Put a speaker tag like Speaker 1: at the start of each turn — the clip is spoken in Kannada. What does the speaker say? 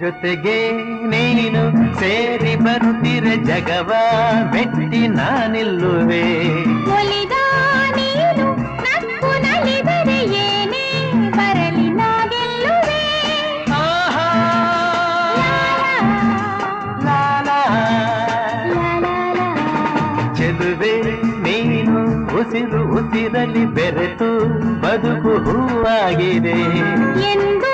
Speaker 1: ಜೊತೆಗೆ ನೀನು ಸೇರಿ ಬರುತ್ತಿರ ಜಗವ ಮೆಟ್ಟಿ ನಾನಿಲ್ಲುವೆ.
Speaker 2: ಒಲಿದ ನೀನು ನಕ್ಕು ನಲಿದರೆ ಏನೇ ಬರಲಿ.
Speaker 1: ಚೆಲುವೆ ನೀನು ಉಸಿರು ಉಸಿರಲಿ ಬೆರೆತು ಬದುಕು ಹೂವಾಗಿದೆ.
Speaker 2: ಎಂದು